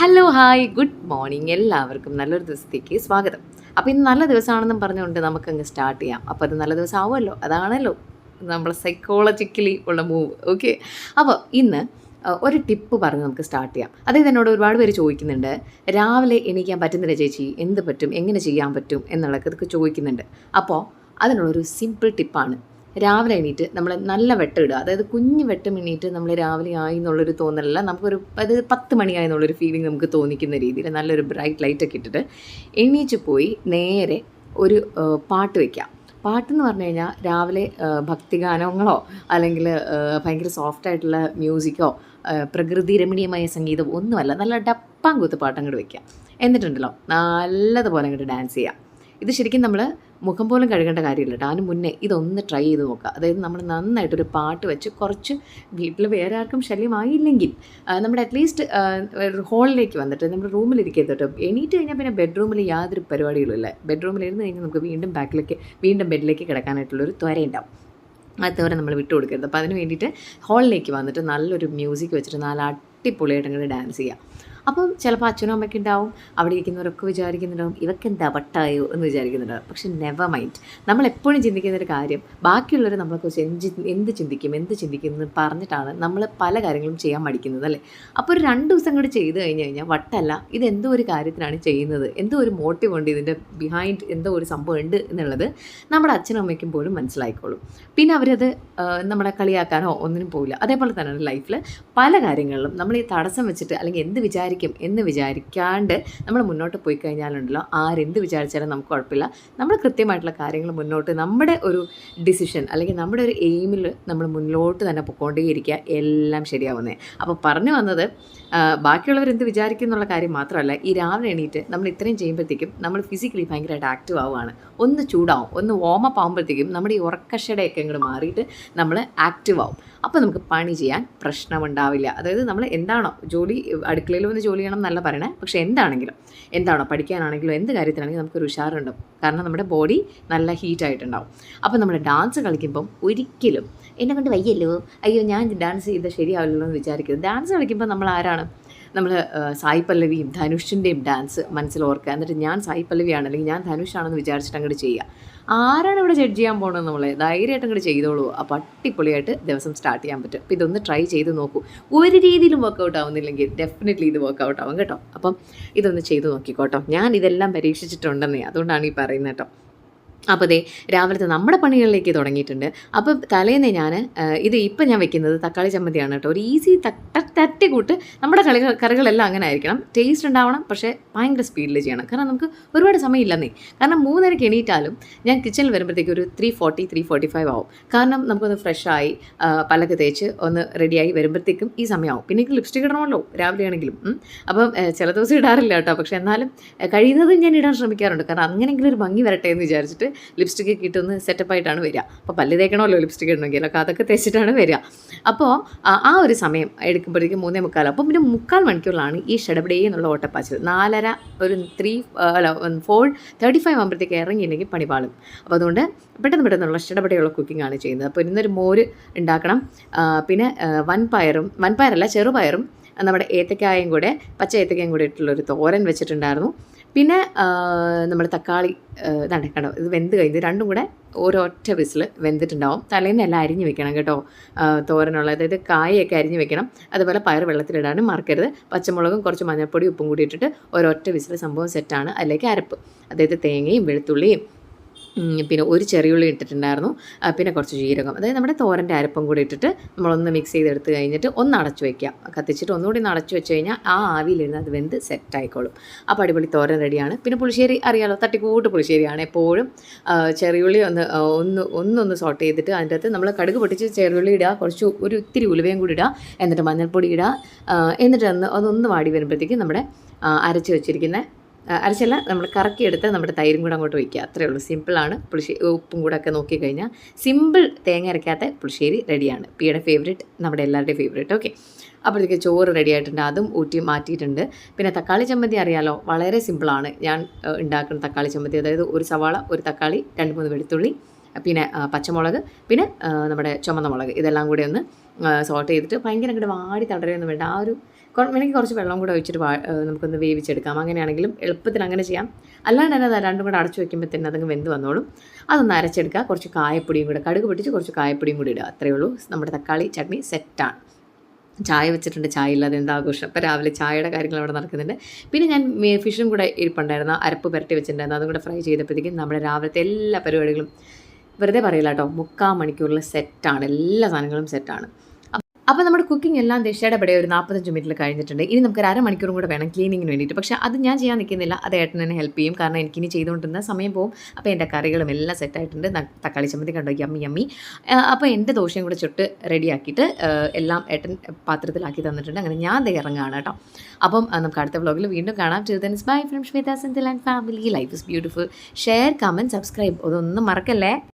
Hello hi good morning എല്ലാവർക്കും നല്ലൊരു ദിവസത്തേക്ക് സ്വാഗതം. അപ്പോൾ ഇന്ന് നല്ല ദിവസമാണെന്നും പറഞ്ഞുകൊണ്ട് നമുക്കങ്ങ് സ്റ്റാർട്ട് ചെയ്യാം. അപ്പോൾ അത് നല്ല ദിവസം ആവുമല്ലോ അതാണല്ലോ നമ്മൾ സൈക്കോളജിക്കലി ഉള്ള മൂവ് ഓക്കെ അപ്പോൾ ഇന്ന് ഒരു ടിപ്പ് പറഞ്ഞ് നമുക്ക് സ്റ്റാർട്ട് ചെയ്യാം. അതായത് എന്നോട് ഒരുപാട് പേര് ചോദിക്കുന്നുണ്ട് രാവിലെ എണീക്കാൻ പറ്റുന്നില്ല ചേച്ചി. എന്ത് പറ്റും? എങ്ങനെ ചെയ്യാൻ പറ്റും? എന്നുള്ളതൊക്കെ ചോദിക്കുന്നുണ്ട്. അപ്പോൾ അതിനുള്ളൊരു സിമ്പിൾ ടിപ്പാണ് രാവിലെ എണീറ്റ് നമ്മൾ നല്ല വെട്ടം ഇടുക. അതായത് കുഞ്ഞ് വെട്ടം എണീറ്റ് നമ്മൾ രാവിലെ ആയി എന്നുള്ളൊരു തോന്നലല്ല. നമുക്കൊരു അത് പത്ത് മണിയായി എന്നുള്ളൊരു ഫീലിംഗ് നമുക്ക് തോന്നിക്കുന്ന രീതിയിൽ നല്ലൊരു ബ്രൈറ്റ് ലൈറ്റൊക്കെ ഇട്ടിട്ട് എണീച്ച് പോയി നേരെ ഒരു പാട്ട് വയ്ക്കാം. പാട്ടെന്ന് പറഞ്ഞു കഴിഞ്ഞാൽ രാവിലെ ഭക്തിഗാനങ്ങളോ അല്ലെങ്കിൽ ഭയങ്കര സോഫ്റ്റ് ആയിട്ടുള്ള മ്യൂസിക്കോ പ്രകൃതി രമണീയമായ സംഗീതം ഒന്നുമല്ല. നല്ല ഡപ്പാങ്കൂത്ത് പാട്ട് അങ്ങോട്ട് വയ്ക്കാം. എന്നിട്ടുണ്ടല്ലോ നല്ലതുപോലെ അങ്ങോട്ട് ഡാൻസ് ചെയ്യാം. ഇത് ശരിക്കും നമ്മൾ മുഖം പോലും കഴുകേണ്ട കാര്യമില്ല കേട്ടോ അതിന് മുന്നേ ഇതൊന്ന് ട്രൈ ചെയ്ത് നോക്കുക. അതായത് നമ്മൾ നന്നായിട്ടൊരു പാട്ട് വെച്ച് കുറച്ച് വീട്ടിൽ വേറെ ആർക്കും ശല്യമായില്ലെങ്കിൽ നമ്മുടെ അറ്റ്ലീസ്റ്റ് ഹോളിലേക്ക് വന്നിട്ട് നമ്മുടെ റൂമിലിരിക്കരുത് കേട്ടോ എണീറ്റ് കഴിഞ്ഞാൽ പിന്നെ ബെഡ്റൂമിൽ യാതൊരു പരിപാടികളും ഇല്ല ബെഡ്റൂമിൽ ഇരുന്ന് കഴിഞ്ഞാൽ നമുക്ക് വീണ്ടും ബാക്കിലേക്ക് വീണ്ടും ബെഡിലേക്ക് കിടക്കാനായിട്ടുള്ളൊരു ത്വരയുണ്ടാവും അതുവരെ നമ്മൾ വിട്ടു കൊടുക്കരുത്. അപ്പോൾ അതിന് വേണ്ടിയിട്ട് ഹോളിലേക്ക് വന്നിട്ട് നല്ലൊരു മ്യൂസിക് വെച്ചിട്ട് നല്ല അടിപൊളിയായിട്ട് ഡാൻസ് ചെയ്യാം. അപ്പം ചിലപ്പോൾ അച്ഛനും അമ്മയ്ക്ക് ഉണ്ടാവും അവിടെ ഇരിക്കുന്നവരൊക്കെ വിചാരിക്കുന്നുണ്ടാവും ഇവക്ക് എന്താ വട്ടായോ എന്ന് വിചാരിക്കുന്നുണ്ടാവും. പക്ഷെ നെവർ മൈൻഡ് നമ്മൾ എപ്പോഴും ചിന്തിക്കുന്ന ഒരു കാര്യം ബാക്കിയുള്ളവർ നമ്മളെക്കുറിച്ച് എന്ത് എന്ത് ചിന്തിക്കും എന്ത് ചിന്തിക്കും എന്ന് പറഞ്ഞിട്ടാണ് നമ്മൾ പല കാര്യങ്ങളും ചെയ്യാൻ മടിക്കുന്നത് അല്ലേ? അപ്പോൾ ഒരു രണ്ട് ദിവസം കൂടി ചെയ്ത് കഴിഞ്ഞ് കഴിഞ്ഞാൽ വട്ടല്ല ഇത് എന്തോ ഒരു കാര്യത്തിനാണ് ചെയ്യുന്നത് എന്തോ ഒരു മോട്ടീവ് ഉണ്ട് ഇതിന്റെ ബിഹൈൻഡ് എന്തോ ഒരു സംഭവം ഉണ്ട് എന്നുള്ളത് നമ്മുടെ അച്ഛനും അമ്മയ്ക്കും പോലും മനസ്സിലായിക്കോളും. പിന്നെ അവരത് നമ്മളെ കളിയാക്കാനോ ഒന്നിനും പോകില്ല അതേപോലെ തന്നെയാണ് ലൈഫിൽ പല കാര്യങ്ങളിലും നമ്മൾ ഈ തടസ്സം വെച്ചിട്ട് അല്ലെങ്കിൽ എന്ത് വിചാരിക്കും എന്ന് വിചാരിക്കാണ്ട് നമ്മൾ മുന്നോട്ട് പോയി കഴിഞ്ഞാലുണ്ടല്ലോ. ആരെന്ത് വിചാരിച്ചാലും നമുക്ക് കുഴപ്പമില്ല. നമ്മൾ കൃത്യമായിട്ടുള്ള കാര്യങ്ങൾ മുന്നോട്ട് നമ്മുടെ ഒരു ഡിസിഷൻ അല്ലെങ്കിൽ നമ്മുടെ ഒരു എയിമിൽ നമ്മൾ മുന്നോട്ട് തന്നെ പൊക്കോണ്ടേയിരിക്കുക എല്ലാം ശരിയാവുന്നേ. അപ്പോൾ പറഞ്ഞു വന്നത് ബാക്കിയുള്ളവർ എന്ത് വിചാരിക്കും എന്നുള്ള കാര്യം മാത്രമല്ല ഈ രാവിലെ എണീറ്റ് നമ്മൾ ഇത്രയും ചെയ്യുമ്പോഴത്തേക്കും നമ്മൾ ഫിസിക്കലി ഭയങ്കരമായിട്ട് ആക്റ്റീവ് ആവുകയാണ്. ഒന്ന് ചൂടാവും ഒന്ന് വാമപ്പ് ആകുമ്പോഴത്തേക്കും നമ്മുടെ ഈ ഉറക്കഷടയൊക്കെ ഇങ്ങോട്ട് മാറിയിട്ട് നമ്മൾ ആക്റ്റീവ് ആവും. അപ്പോൾ നമുക്ക് പണി ചെയ്യാൻ പ്രശ്നമുണ്ടാവില്ല. അതായത് നമ്മൾ എന്താണോ ജോലി അടുക്കളയിൽ വന്ന് ജോലി ചെയ്യണം എന്നല്ല പറയണേ. പക്ഷേ എന്താണെങ്കിലും എന്താണോ പഠിക്കാനാണെങ്കിലും എന്ത് കാര്യത്തിനാണെങ്കിലും നമുക്കൊരു ഉഷാറുണ്ടാവും കാരണം നമ്മുടെ ബോഡി നല്ല ഹീറ്റായിട്ടുണ്ടാവും അപ്പോൾ നമ്മൾ ഡാൻസ് കളിക്കുമ്പം ഒരിക്കലും എന്നെ കൊണ്ട് വയ്യല്ലോ. അയ്യോ ഞാൻ ഡാൻസ് ചെയ്താൽ ശരിയാവില്ലല്ലോ എന്ന് വിചാരിക്കരുത്. ഡാൻസ് കളിക്കുമ്പോൾ നമ്മൾ ആരാണ്? നമ്മൾ സായി പല്ലവിയും ധനുഷിന്റെയും ഡാൻസ് മനസ്സിൽ ഓർക്കുക. എന്നിട്ട് ഞാൻ സായി പല്ലവിയാണ് അല്ലെങ്കിൽ ഞാൻ ധനുഷാണെന്ന് വിചാരിച്ചിട്ട് അങ്ങോട്ട് ചെയ്യുക ആരാണ് ഇവിടെ ജഡ്ജ് ചെയ്യാൻ പോകണമെന്ന് നമ്മളെ? ധൈര്യമായിട്ട് അങ്ങോട്ട് ചെയ്തോളൂ. അപ്പോൾ അടിപൊളിയായിട്ട് ദിവസം സ്റ്റാർട്ട് ചെയ്യാൻ പറ്റും. അപ്പോൾ ഇതൊന്ന് ട്രൈ ചെയ്ത് നോക്കൂ. ഒരു രീതിയിലും വർക്കൗട്ട് ആവുന്നില്ലെങ്കിൽ ഡെഫിനറ്റ്ലി ഇത് വർക്കൗട്ട് ആവും കേട്ടോ. അപ്പം ഇതൊന്ന് ചെയ്ത് നോക്കിക്കോട്ടോ. ഞാൻ ഇതെല്ലാം പരീക്ഷിച്ചിട്ടുണ്ടെന്നേ. അതുകൊണ്ടാണ് ഈ പറയുന്നത് കേട്ടോ. അപ്പോൾ ദേ രാവിലത്തെ നമ്മുടെ പണികളിലേക്ക് തുടങ്ങിയിട്ടുണ്ട്. അപ്പോൾ തലേന്ന് ഞാൻ ഇത് ഇപ്പം ഞാൻ വെക്കുന്നത് തക്കാളി ചമ്മന്തിയാണ് കേട്ടോ. ഒരു ഈസി തട്ടി കൂട്ട് നമ്മുടെ കളി കറികളെല്ലാം അങ്ങനെ ആയിരിക്കണം. ടേസ്റ്റ് ഉണ്ടാവണം പക്ഷേ ഭയങ്കര സ്പീഡിൽ ചെയ്യണം. കാരണം നമുക്ക് ഒരുപാട് സമയമില്ലെന്നേ കാരണം മൂന്നരക്ക് എണീറ്റാലും ഞാൻ കിച്ചണിൽ വരുമ്പോഴത്തേക്ക് ഒരു three forty three forty five ആവും. കാരണം നമുക്കൊന്ന് ഫ്രഷായി പല്ലൊക്കെ തേച്ച് ഒന്ന് റെഡിയായി വരുമ്പോഴത്തേക്കും ഈ സമയമാവും. പിന്നെ എനിക്ക് ലിപ്സ്റ്റിക് ഇടണമല്ലോ രാവിലെ ആണെങ്കിലും. അപ്പം ചില ദിവസം ഇടാറില്ല കേട്ടോ. പക്ഷേ എന്നാലും കഴിയുന്നതും ഞാൻ ഇടാൻ ശ്രമിക്കാറുണ്ട്. കാരണം അങ്ങനെയെങ്കിലും ഒരു ഭംഗി വരട്ടെ എന്ന് വിചാരിച്ചിട്ട് ലിപ്സ്റ്റിക് കിട്ടുന്ന സെറ്റപ്പായിട്ടാണ് വരിക. അപ്പോൾ പല്ല് തേക്കണമല്ലോ ലിപ്സ്റ്റിക് ഇടണമെങ്കിൽ. അപ്പോൾ അതൊക്കെ തേച്ചിട്ടാണ് വരിക. അപ്പോൾ ആ- ഒരു സമയം എടുക്കുമ്പോഴേക്കും മൂന്നേ മുക്കാൽ അപ്പോൾ പിന്നെ മുക്കാൽ മണിക്കൂറിലാണ് ഈ ഷെഡബഡേ എന്നുള്ള ഓട്ടപ്പാച്ചിൽ. നാലര ഒരു ത്രീ അല്ല ഫോർ തേർട്ടി ഫൈവ് ആകുമ്പോഴത്തേക്ക് ഇറങ്ങിയില്ലെങ്കിൽ പണിപാളും അപ്പോൾ അതുകൊണ്ട് പെട്ടെന്ന് പെട്ടെന്നുള്ള ഷടപടയുള്ള കുക്കിംഗ് ആണ് ചെയ്യുന്നത്. അപ്പോൾ ഇന്നൊരു മോര് ഉണ്ടാക്കണം. പിന്നെ പിന്നെ പയറും വൻപയറും വൻപയറല്ല ചെറുപയറും നമ്മുടെ ഏത്തക്കായും കൂടെ പച്ച ഏത്തക്കായും കൂടെ ഇട്ടുള്ളൊരു തോരൻ വെച്ചിട്ടുണ്ടായിരുന്നു. പിന്നെ നമ്മൾ തക്കാളി ഇതാണ് ഇത് വെന്ത് കഴിഞ്ഞ് രണ്ടും കൂടെ ഒരൊറ്റ വിസിൽ വെന്തിട്ടുണ്ടാവും. തലേന്ന് എല്ലാം അരിഞ്ഞ് വെക്കണം കേട്ടോ. തോരനുള്ള അതായത് കായൊക്കെ അരിഞ്ഞ് വെക്കണം. അതുപോലെ പയർ വെള്ളത്തിലിടാനും മറക്കരുത്. പച്ചമുളകും കുറച്ച് മഞ്ഞൾപ്പൊടി ഉപ്പും കൂടി ഇട്ടിട്ട് ഒരൊറ്റ വിസിൽ സംഭവം സെറ്റാണ് അതിലേക്ക് അരപ്പ്. അതായത് തേങ്ങയും വെളുത്തുള്ളിയും പിന്നെ ഒരു ചെറിയുള്ളി ഇട്ടിട്ടുണ്ടായിരുന്നു. പിന്നെ കുറച്ച് ജീരകം. അതായത് നമ്മുടെ തോരന്റെ അരപ്പം കൂടി ഇട്ടിട്ട് നമ്മളൊന്ന് മിക്സ് ചെയ്തെടുത്ത് കഴിഞ്ഞിട്ട് ഒന്ന് അടച്ചു വയ്ക്കാം കത്തിച്ചിട്ട് ഒന്നുകൂടി ഒന്ന് അടച്ചു വെച്ച് കഴിഞ്ഞാൽ ആ ആവിയിലിരുന്ന് അത് വെന്ത് സെറ്റ് ആയിക്കോളും. അപ്പോൾ അടിപൊളി തോരൻ റെഡിയാണ്. പിന്നെ പുളിശ്ശേരി അറിയാലോ തട്ടിക്കൂട്ട് പുളിശ്ശേരിയാണ് എപ്പോഴും. ചെറിയുള്ളി ഒന്ന് ഒന്ന് ഒന്നൊന്ന് സോട്ട് ചെയ്തിട്ട് അതിന്റെ അകത്ത് നമ്മൾ കടുക് പൊട്ടിച്ച് ചെറിയുള്ളി ഇടുക കുറച്ച് ഒരു ഇത്തിരി ഉലുവയും കൂടി ഇടുക എന്നിട്ട് മഞ്ഞൾപ്പൊടി ഇടുക. എന്നിട്ട് ഒന്ന് അതൊന്ന് വാടി വരുമ്പോഴത്തേക്ക് നമ്മുടെ അരച്ച് വെച്ചിരിക്കുന്ന അരച്ചല്ല നമ്മൾ കറക്കിയെടുത്ത് നമ്മുടെ തൈരും കൂടെ അങ്ങോട്ട് വയ്ക്കുക. അത്രേ ഉള്ളൂ. സിമ്പിളാണ് പുളിശ്ശേരി ഉപ്പും കൂടെ ഒക്കെ നോക്കിക്കഴിഞ്ഞാൽ സിമ്പിൾ തേങ്ങ അരയ്ക്കാത്ത പുളിശ്ശേരി റെഡിയാണ്. പിയുടെ ഫേവറേറ്റ് നമ്മുടെ എല്ലാവരുടെയും ഫേവറേറ്റ് ഓക്കെ അപ്പോഴത്തേക്ക് ചോറ് റെഡി ആയിട്ടുണ്ട്. അതും ഊറ്റി മാറ്റിയിട്ടുണ്ട്. പിന്നെ തക്കാളി ചമ്മന്തി അറിയാലോ? വളരെ സിമ്പിളാണ് ഞാൻ ഉണ്ടാക്കുന്ന തക്കാളി ചമ്മന്തി. അതായത് ഒരു സവാള ഒരു തക്കാളി രണ്ട് മൂന്ന് വെളുത്തുള്ളി പിന്നെ പച്ചമുളക് പിന്നെ നമ്മുടെ ചുമന്ന മുളക്. ഇതെല്ലാം കൂടി ഒന്ന് സോട്ട് ചെയ്തിട്ട് ഭയങ്കര അങ്ങോട്ട് വാടി തടരൊന്നും വേണ്ട. ആ ഒരു വേണമെങ്കിൽ കുറച്ച് വെള്ളം കൂടെ ഒഴിച്ചിട്ട് നമുക്കൊന്ന് വേവിച്ചെടുക്കാം. അങ്ങനെയാണെങ്കിലും എളുപ്പത്തിൽ അങ്ങനെ ചെയ്യാം. അല്ലാണ്ട് തന്നെ അത് രണ്ടും കൂടെ അടച്ചു വെക്കുമ്പോൾ തന്നെ അതങ്ങ് വെന്ത് വന്നോളും. അതൊന്ന് അരച്ചെടുക്കുക. കുറച്ച് കായപ്പൊടിയും കൂടെ കടുക് പൊട്ടിച്ച് കുറച്ച് കായപ്പൊടിയും കൂടി ഇടുക. അത്രയേ ഉള്ളൂ. നമ്മുടെ തക്കാളി ചട്നി സെറ്റാണ് ചായ വെച്ചിട്ടുണ്ട്. ചായ ഇല്ലാതെ എന്താ ആഘോഷം? അപ്പോൾ രാവിലെ ചായയുടെ കാര്യങ്ങൾ അവിടെ നടക്കുന്നുണ്ട്. പിന്നെ ഞാൻ ഫിഷും കൂടെ ഇരിപ്പുണ്ടായിരുന്നു. അരപ്പ് പുരട്ടി വെച്ചിട്ടുണ്ടായിരുന്നു. അതും കൂടെ ഫ്രൈ ചെയ്തപ്പോഴത്തേക്കും നമ്മുടെ രാവിലത്തെ എല്ലാ പരിപാടികളും വെറുതെ പറയില്ല കേട്ടോ. മുക്കാൽ മണിക്കൂറിൽ സെറ്റാണ് എല്ലാ സാധനങ്ങളും സെറ്റാണ് കുക്കിംഗ് എല്ലാം ദിശയുടെ ഒരു നാൽപ്പത്തഞ്ച് മിനിറ്റിൽ കഴിഞ്ഞിട്ടുണ്ട്. ഇനി നമുക്ക് ഒരു അരമണിക്കൂറും കൂടെ വേണം ക്ലീനിങ്ങിന് വേണ്ടിയിട്ട്. പക്ഷേ അത് ഞാൻ ചെയ്യാൻ നിൽക്കുന്നില്ല. അത് ഏട്ടൻ തന്നെ ഹെൽപ്പ് ചെയ്യും. കാരണം എനിക്ക് എനിക്കിനി ചെയ്തുകൊണ്ടിരുന്ന സമയം പോകും അപ്പോൾ എന്റെ കറികളും എല്ലാം സെറ്റായിട്ടുണ്ട് തക്കാളി ചമ്മന്തി കണ്ടോ? യമ്മി യമ്മി അപ്പോൾ എന്റെ ദോശയും കൂടെ ചുട്ട് റെഡിയാക്കിയിട്ട് എല്ലാം ഏട്ടൻ പാത്രത്തിലാക്കി തന്നിട്ടുണ്ട്. അങ്ങനെ ഞാൻ ദേ ഇറങ്ങുകയാണ് കേട്ടോ. അപ്പം നമുക്ക് അടുത്ത വ്ളോഗിൽ വീണ്ടും കാണാം. Childrens bye from Shweta Senthil and family life is beautiful share comment subscribe അതൊന്നും മറക്കല്ലേ?